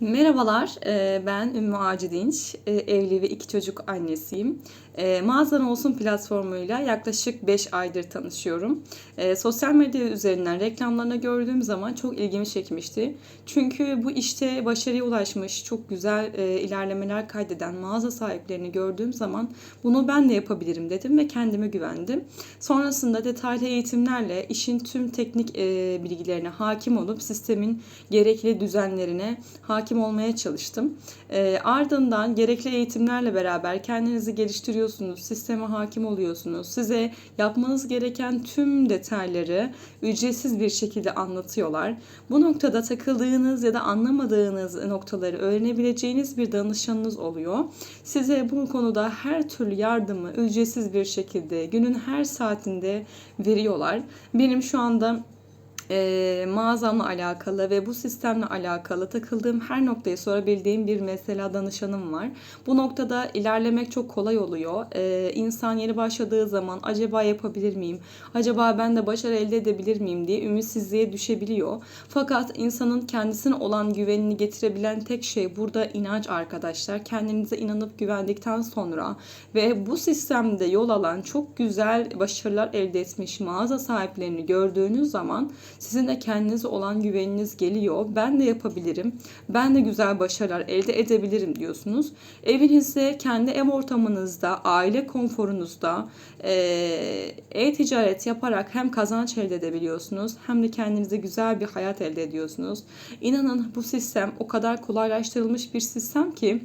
Merhabalar, e, ben Ümmü Ağacı Dinç, E, evli ve iki çocuk annesiyim. E, Mağazan Olsun platformuyla yaklaşık 5 aydır tanışıyorum. Sosyal medya üzerinden reklamlarını gördüğüm zaman çok ilgimi çekmişti. Çünkü bu işte başarıya ulaşmış, çok güzel ilerlemeler kaydeden mağaza sahiplerini gördüğüm zaman bunu ben de yapabilirim dedim ve kendime güvendim. Sonrasında detaylı eğitimlerle işin tüm teknik bilgilerine hakim olup sistemin gerekli düzenlerine hakim olmaya çalıştım. E, ardından gerekli eğitimlerle beraber kendinizi geliştiriyorsunuz, sisteme hakim oluyorsunuz. Size yapmanız gereken tüm detayları ücretsiz bir şekilde anlatıyorlar. Bu noktada takıldığınız ya da anlamadığınız noktaları öğrenebileceğiniz bir danışanınız oluyor. Size bu konuda her türlü yardımı ücretsiz bir şekilde günün her saatinde veriyorlar. Benim şu anda e, mağazamla alakalı ve bu sistemle alakalı takıldığım her noktayı sorabildiğim bir mesela danışanım var. Bu noktada ilerlemek çok kolay oluyor. E, insan yeni başladığı zaman acaba yapabilir miyim? Acaba ben de başarı elde edebilir miyim diye ümitsizliğe düşebiliyor. Fakat insanın kendisine olan güvenini getirebilen tek şey burada inanç arkadaşlar. Kendinize inanıp güvendikten sonra ve bu sistemde yol alan çok güzel başarılar elde etmiş mağaza sahiplerini gördüğünüz zaman sizin de kendinize olan güveniniz geliyor. Ben de yapabilirim. Ben de güzel başarılar elde edebilirim diyorsunuz. Evinizde, kendi ev ortamınızda, aile konforunuzda e-ticaret yaparak hem kazanç elde edebiliyorsunuz hem de kendinize güzel bir hayat elde ediyorsunuz. İnanın bu sistem o kadar kolaylaştırılmış bir sistem ki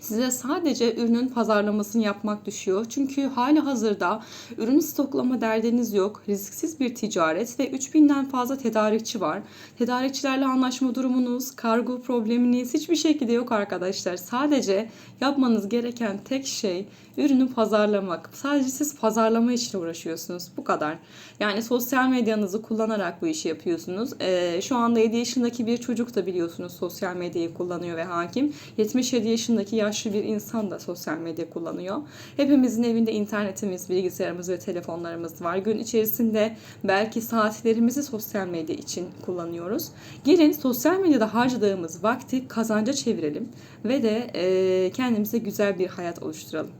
Size sadece ürünün pazarlamasını yapmak düşüyor. Çünkü hali hazırda ürün stoklama derdiniz yok. Risksiz bir ticaret ve 3000'den fazla tedarikçi var. Tedarikçilerle anlaşma durumunuz, kargo probleminiz hiçbir şekilde yok arkadaşlar. Sadece yapmanız gereken tek şey ürünü pazarlamak. Sadece siz pazarlama için uğraşıyorsunuz. Bu kadar. Yani sosyal medyanızı kullanarak bu işi yapıyorsunuz. Ee, şu anda 7 yaşındaki bir çocuk da biliyorsunuz sosyal medyayı kullanıyor ve hakim. 77 yaşındaki yaşlı bir insan da sosyal medya kullanıyor. Hepimizin evinde internetimiz, bilgisayarımız ve telefonlarımız var. Gün içerisinde belki saatlerimizi sosyal medya için kullanıyoruz. Gelin sosyal medyada harcadığımız vakti kazanca çevirelim ve de e, kendimize güzel bir hayat oluşturalım.